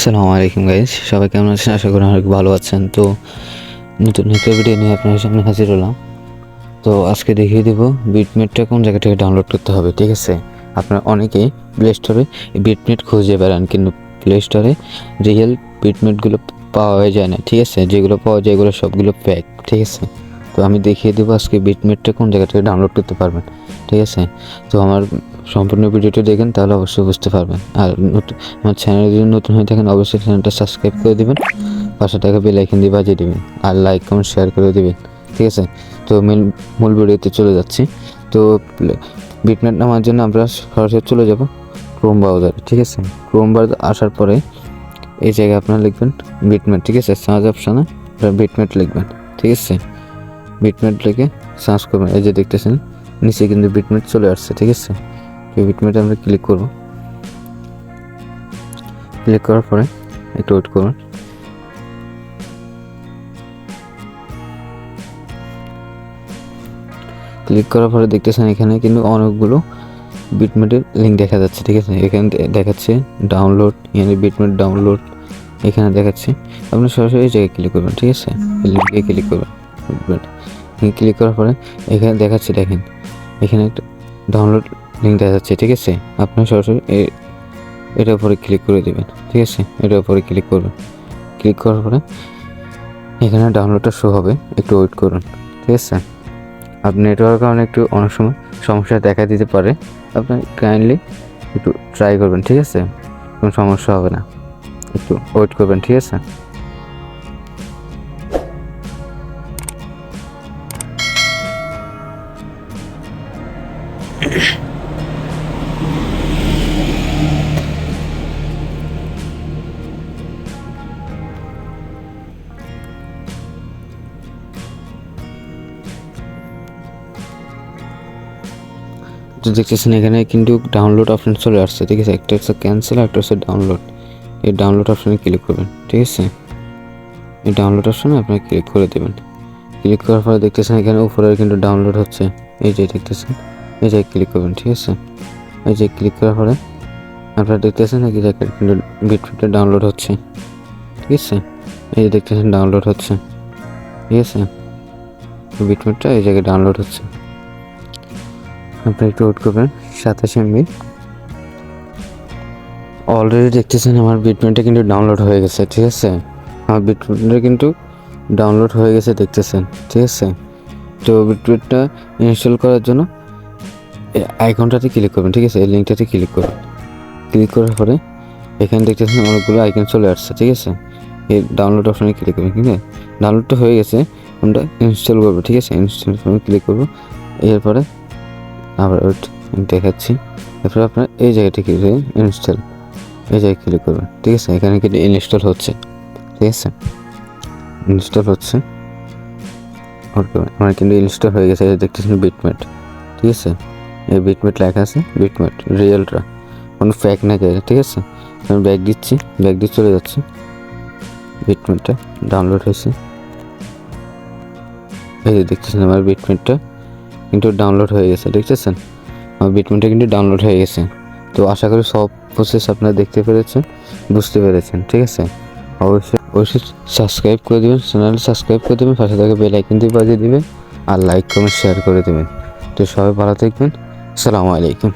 আসসালামু আলাইকুম গাইজ সবাই কেমন আছেন? আশা করি অনেক ভালো আছেন। তো নতুন একটা ভিডিও নিয়ে আপনার সামনে হাজির হলাম। তো আজকে দেখিয়ে দেবো বিটমেটটা কোন জায়গা থেকে ডাউনলোড করতে হবে, ঠিক আছে? আপনারা অনেকেই প্লে স্টোরে বিটমেট খুঁজে বেড়ান, কিন্তু প্লে স্টোরে রিয়েল বিটমেটগুলো পাওয়া যায় না, ঠিক আছে? যেগুলো পাওয়া যায় এগুলো সবগুলো প্যাক ঠিক আছে? তো আমি দেখিয়ে দেবো আজকে বিটমেটটা কোন জায়গা থেকে ডাউনলোড করতে পারবেন, ঠিক আছে? তো আমার সম্পূর্ণ ভিডিওটি দেখেন, তাহলে অবশ্যই বুঝতে পারবেন। আর নতুন, আমার চ্যানেলে যদি নতুন হয়ে থাকেন, অবশ্যই চ্যানেলটা সাবস্ক্রাইব করে দেবেন। পাশে টাকা বেল আইকন দিয়ে বাজিয়ে দেবেন। আর লাইক কমেন্ট শেয়ার করে দেবেন। ঠিক আছে? তো মেন মূল ভিডিওতে চলে যাচ্ছি। তো বিটনেট নামার জন্য আমরা সরাসরি চলে যাব ক্রোম ব্রাউজারে ঠিক আছে? ক্রোম ব্রাউজার আসার পরে এই জায়গায় আপনারা লিখবেন বিটমেট ঠিক আছে? সার্চ অপশানে বিটমেট লিখবেন, ঠিক আছে? বিটমেট লিখে সার্চ করবেন। এই যে দেখতেছেন, নিচে কিন্তু বিটমেট চলে আসছে, ঠিক আছে? এই বিটমেটে আমরা ক্লিক করব। ক্লিক করার পরে একটু ওয়েট করুন। ক্লিক করার পরে দেখতেছেন এখানে কিন্তু অনেকগুলো বিটমেটের লিঙ্ক দেখা যাচ্ছে, ঠিক আছে? এখানে দেখাচ্ছে ডাউনলোড এখানে বিটমেট ডাউনলোড এখানে দেখাচ্ছে। আপনি সরাসরি জায়গায় ক্লিক করবেন, ঠিক আছে? লিঙ্কে ক্লিক করবেন। ক্লিক করার পরে এখানে দেখাচ্ছে, দেখেন। এখানে একটা ডাউনলোড লিঙ্ক দেখা যাচ্ছে, ঠিক আছে? আপনি সরাসরি এটার উপরে ক্লিক করে দেবেন, ঠিক আছে? এটার উপরে ক্লিক করবেন। ক্লিক করার পরে এখানে ডাউনলোডটা শো হবে, একটু ওয়েট করুন, ঠিক আছে? আপনার নেটওয়ার্ক কারণে একটু, অনেক সময় সমস্যা দেখা দিতে পারে, আপনি কাইন্ডলি একটু ট্রাই করবেন, ঠিক আছে? কোনো সমস্যা হবে না, একটু ওয়েট করবেন, ঠিক আছে? তো দেখতেছেন এখানে কিন্তু ডাউনলোড অপশন চলে আসছে, ঠিক আছে? একটা হচ্ছে ক্যান্সেল একটা হচ্ছে ডাউনলোড এই ডাউনলোড অপশনে ক্লিক করবেন, ঠিক আছে? এই ডাউনলোড অপশনে আপনি ক্লিক করে দেবেন। ক্লিক করার পরে দেখতেছেন এখানে উপরে কিন্তু ডাউনলোড হচ্ছে। এই যে দেখতেছেন, এই যে ক্লিক করবেন, ঠিক আছে? এই যে ক্লিক করার পরে আপনারা দেখতেছেন এই জায়গায় কিন্তু বিটফিটে ডাউনলোড হচ্ছে, ঠিক আছে? এই যে দেখতেছেন ডাউনলোড হচ্ছে, ঠিক আছে? বিটমিটটা এই জায়গায় ডাউনলোড হচ্ছে। আপনি একটু ওয়েট করবেন, সাতাশ এমবি অলরেডি দেখতেছেন আমার বিটমেন্টটা কিন্তু ডাউনলোড হয়ে গেছে, ঠিক আছে? আমার বিটমেন্টটা কিন্তু ডাউনলোড হয়ে গেছে দেখতেছেন, ঠিক আছে? তো বিটমেন্টটা ইনস্টল করার জন্য আইকনটাতে ক্লিক করবেন, ঠিক আছে? এই লিঙ্কটাতে ক্লিক করবেন ক্লিক করার পরে এখানে দেখতেছেন অনেকগুলো আইকন চলে আসছে, ঠিক আছে? এই ডাউনলোড অপশনে ক্লিক করবেন, ঠিক আছে? ডাউনলোডটা হয়ে গেছে, আমরা ইনস্টল করব, ঠিক আছে? ইনস্টল ক্লিক করব, এরপরে আবার দেখাচ্ছি। এরপর আপনার এই জায়গাটি করে ইনস্টল এই জায়গায় ক্লিক করবেন। ঠিক আছে, এখানে কিন্তু ইনস্টল হচ্ছে। ঠিক আছে? ইনস্টল হচ্ছে। আমার কিন্তু ইনস্টল হয়ে গেছে দেখতেছেন বিটমেট ঠিক আছে? এই বিটমেট লেখা আছে বিটমেট রিয়েলটা কোনো ফ্যাক না জায়গা ঠিক আছে? আমি ব্যাগ দিচ্ছি ব্যাগ দিয়ে চলে যাচ্ছি। বিটমেটটা ডাউনলোড হয়েছে। এই যে দেখতেছেন আমার বিটমেটটা কিন্তু ডাউনলোড হয়ে গেছে, দেখতেছেন? আমার বিটমেন্টটা কিন্তু ডাউনলোড হয়ে গেছে। তো আশা করি সব প্রসেস আপনারা দেখতে পেরেছেন, বুঝতে পেরেছেন, ঠিক আছে? অবশ্যই অবশ্যই সাবস্ক্রাইব করে দেবেন চ্যানেল সাবস্ক্রাইব করে দেবেন, পাশে থাকা বেল আইকন দিয়ে বাজিয়ে দেবেন, আর লাইক কমেন্ট শেয়ার করে দেবেন। তো সবাই ভালো থাকবেন, আসসালামু আলাইকুম।